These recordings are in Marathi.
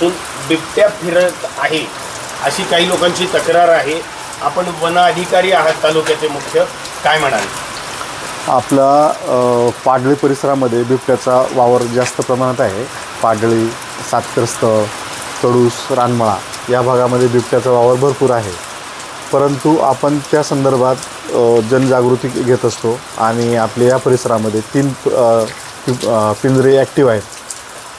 दिवसापासून बिबट्या फिरत आहे अशी काही लोकांची तक्रार आहे. आपण वन अधिकारी आहात तालुक्याचे मुख्य. काय म्हणाल? आपला पाडळी परिसरामध्ये बिबट्याचा वावर जास्त प्रमाणात आहे. पाडळी सातक्रस्त तडूस रानमळा या भागामध्ये बिबट्याचा वावर भरपूर आहे. परंतु आपण त्या संदर्भात जनजागृती घेत असतो आणि आपल्या या परिसरामध्ये तीन पिंजरे ॲक्टिव्ह आहेत.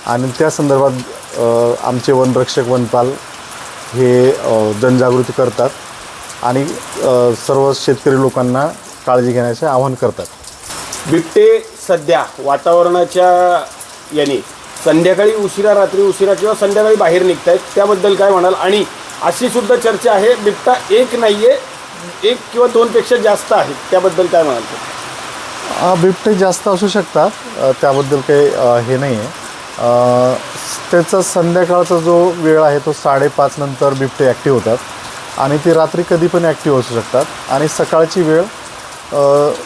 आणि त्या संदर्भात आमचे वनरक्षक वनपाल हे जनजागृती करतात आणि सर्व शेतकरी लोकांना काळजी घेण्याचे आवाहन करतात. बिबटे सध्या वातावरणाच्या याने संध्याकाळी उशिरा रात्री उशिरा किंवा संध्याकाळी बाहेर निघत आहेत त्याबद्दल काय म्हणाल? आणि अशी सुद्धा चर्चा आहे बिबटा एक नाहीये एक किंवा दोनपेक्षा जास्त आहेत त्याबद्दल काय म्हणाल? बिबटे जास्त असू शकतात त्याबद्दल काही हे नाही आहे त्याचा संध्याकाळचा जो वेळ आहे तो साडेपाच नंतर बिबटे ॲक्टिव्ह होतात. आणि ते रात्री कधी पण ॲक्टिव्ह असू शकतात. आणि सकाळची वेळ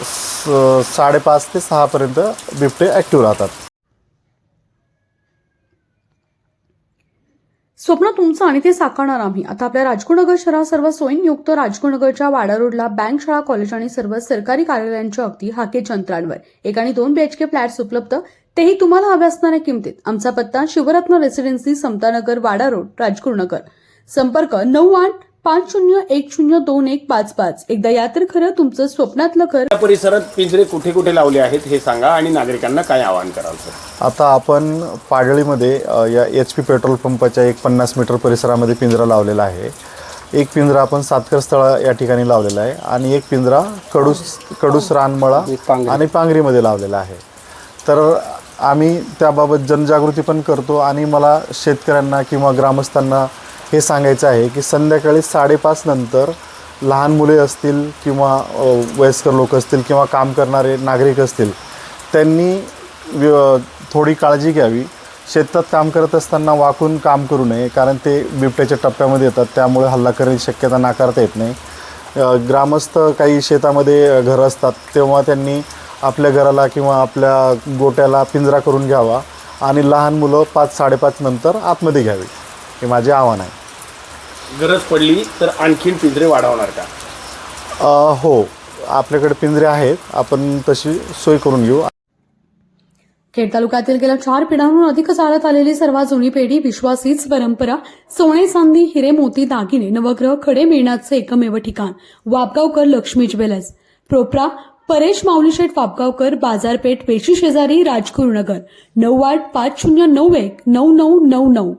स- साडेपाच ते सहापर्यंत बिबटे ॲक्टिव्ह राहतात. स्वप्न तुमचं आणि ते साकारणार आम्ही. आता आपल्या राजकोटनगर शहरात सर्व सोयींयुक्त राजकोटनगरच्या वाडा रोडला बँक शाळा कॉलेज आणि सर्व सरकारी कार्यालयांच्या अगदी हाकेच्या अंतरांवर एक आणि दोन बीएचके फ्लॅट्स उपलब्ध. तेही तुम्हाला हव्या असणाऱ्या किमतीत. आमचा पत्ता शिवरत्न रेसिडेन्सी समतानगर वाडा रोड राजगुरुनगर. संपर्क नऊ आठ पाच शून्य एक शून्य दोन एक पाच पाच. एकदा या तर खरं तुमचं स्वप्नातलं घर. या परिसरात पिंजरे कुठे कुठे लावले आहेत हे सांगा आणि नागरिकांना काय आवाहन कराल सर? आता आपण पाडळीमध्ये अ, या एच पी पेट्रोल पंपाच्या एक पन्नास मीटर परिसरामध्ये पिंजरा लावलेला आहे. एक पिंजरा आपण सातकर स्थळ या ठिकाणी लावलेला आहे आणि एक पिंजरा कडूस कडूस रानमळा आणि पांगरीमध्ये लावलेला आहे. तर आम्ही त्याबाबत जनजागृती पण करतो आणि मला शेतकऱ्यांना किंवा ग्रामस्थांना हे सांगायचं आहे की संध्याकाळी साडेपाच नंतर लहान मुले असतील किंवा वयस्कर लोक असतील किंवा काम करणारे नागरिक असतील त्यांनी व्य थोडी काळजी घ्यावी. शेतात काम करत असताना वाकून काम करू नये कारण ते बिबट्याच्या टप्प्यामध्ये येतात त्यामुळे हल्ला करण्याची शक्यता नाकारता येत नाही. ग्रामस्थ काही शेतामध्ये घरं असतात तेव्हा त्यांनी आपल्या घराला किंवा आपल्या गोट्याला पिंजरा करून घ्यावा आणि लहान मुलं पाच साडेपाच नंतर आतमध्ये घ्यावी. हे माझे आव्हान आहे. गरज पडली तर आणखीन पिंजरे वाढवणार का? अ, हो. आपल्याकडे पिंजरे आहेत. आपण तशी सोय करून घेऊ. खेड तालुक्यातील गेल्या चार पिढ्यांहून अधिक चालत आलेली सर्वात जुनी पेढी विश्वासीच परंपरा सोने चांदी हिरे मोती दागिने नवग्रह खडे मिळण्याचे एकमेव ठिकाण वापगावकर लक्ष्मी ज्वेलर्स. प्रोप्रा परेश माऊलीशेठ वापगावकर बाजारपेठ पेशी शेजारी राजगुरुनगर. नऊ आठ पाच शून्य नऊ एक नऊ नऊ नऊ नऊ.